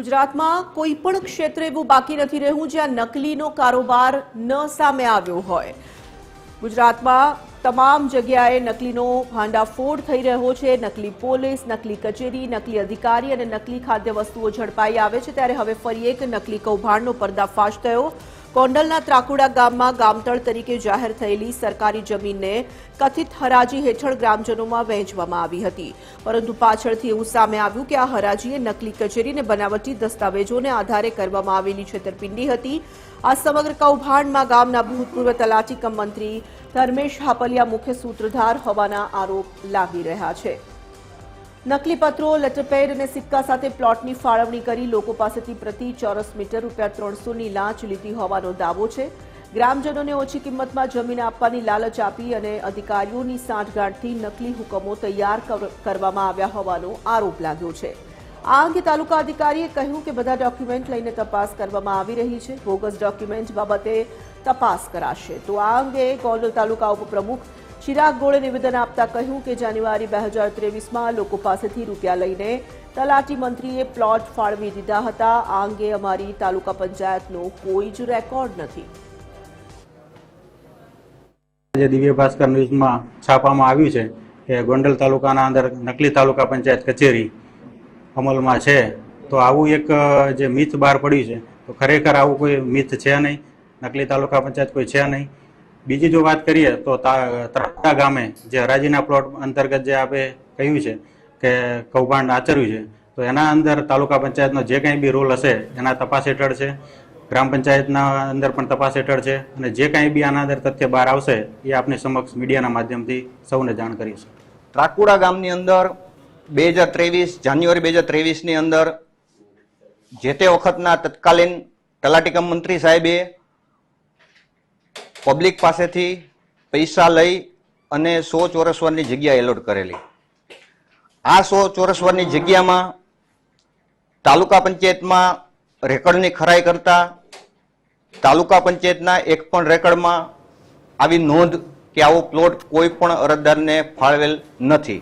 ગુજરાતમાં કોઈ પણ ક્ષેત્ર એવું બાકી નથી રહ્યું જ્યાં નકલીનો કારોબાર ન સામે આવ્યો હોય. ગુજરાતમાં તમામ જગ્યાએ નકલીનો ભાંડાફોડ થઈ રહ્યો છે. નકલી પોલીસ, નકલી કચેરી, નકલી અધિકારી અને નકલી ખાદ્ય વસ્તુઓ ઝડપાઈ આવે છે. ત્યારે હવે ફરી એક નકલી કૌભાંડનો પર્દાફાશ થયો. કોંડલના ત્રાકુડા ગામમાં ગામતળ તરીકે જાહેર થયેલી સરકારી જમીનને કથિત હરાજી હેઠળ ગ્રામજનોમાં વહેંચવામાં આવી હતી. પરંતુ પાછળથી એવું સામે આવ્યું કે આ હરાજીએ નકલી કચેરીને બનાવટી દસ્તાવેજોને આધારે કરવામાં આવેલી છેતરપિંડી હતી. આ સમગ્ર કૌભાંડમાં ગામના ભૂતપૂર્વ તલાટી મંત્રી ધર્મેશ હાપલિયા મુખ્ય સૂત્રધાર હોવાના આરોપ લાગી રહ્યા છે. નકલી પત્રો લેટરપેડ અને સિક્કા સાથે પ્લોટની ફાળવણી કરી લોકો પાસેથી પ્રતિ ચોરસ મીટર રૂપિયા ત્રણસોની લાંચ લીધી હોવાનો દાવો છે. ગ્રામજનોને ઓછી કિંમતમાં જમીન આપવાની લાલચ આપી અને અધિકારીઓની સાંઠગાંઠથી નકલી હુકમો તૈયાર કર- કરવામાં આવ્યા હોવાનો આરોપ લાગ્યો છે. આ અંગે તાલુકા અધિકારીએ કહ્યું કે બધા ડોક્યુમેન્ટ લઈને તપાસ કરવામાં આવી રહી છે. બોગસ ડોક્યુમેન્ટ બાબતે તપાસ કરાશે. તો આ અંગે ગોંડલ તાલુકા ઉપપ્રમુખ ચિરાગ ગોળે નિવેદન આપતા કહ્યું કે જાન્યુઆરી બે હજાર ત્રેવીસમાં લોકો પાસેથી રૂપિયા લઈને તલાટી મંત્રીએ પ્લોટ ફાળવી દીધા હતા. આ અંગે અમારી તાલુકા પંચાયતનો કોઈ જ રેકોર્ડ નથી. આજે દિવ્ય ભાસ્કર ન્યૂઝમાં છાપવામાં આવ્યું છે કે ગોંડલ તાલુકાના અંદર નકલી તાલુકા પંચાયત કચેરી અમલમાં છે. તો આવું એક જે મિથ બહાર પડ્યું છે, તો ખરેખર આવું કોઈ મિથ છે નહીં? નકલી તાલુકા પંચાયત કોઈ છે નહીં? બીજી જો વાત કરીએ તો તા- ત્રાટા ગામે જે હરાજીના પ્લોટ અંતર્ગત જે આપણે કહ્યું છે કે કૌભાંડ આચર્યું છે, તો એના અંદર તાલુકા પંચાયતનો જે કંઈ બી રોલ હશે એના તપાસ હેઠળ છે. ગ્રામ પંચાયતના અંદર પણ તપાસ હેઠળ છે અને જે કાંઈ બી આના અંદર તથ્ય બહાર આવશે એ આપની સમક્ષ મીડિયાના માધ્યમથી સૌને જાણ કરીશું ત્રાકુડા ગામની અંદર બે હજાર ત્રેવીસ, જાન્યુઆરી બે હજાર ત્રેવીસની અંદર જે તે વખતના તત્કાલીન તલાટીકમ મંત્રી સાહેબે પબ્લિક પાસેથી પૈસા લઈ અને સો ચોરસ વરની જગ્યા એલોટ કરેલી. આ સો ચોરસ વરની જગ્યામાં તાલુકા પંચાયતમાં રેકર્ડની ખરાઈ કરતા તાલુકા પંચાયતના એક પણ રેકર્ડમાં આવી નોંધ કે આવો પ્લોટ કોઈ પણ અરજદારને ફાળવેલ નથી.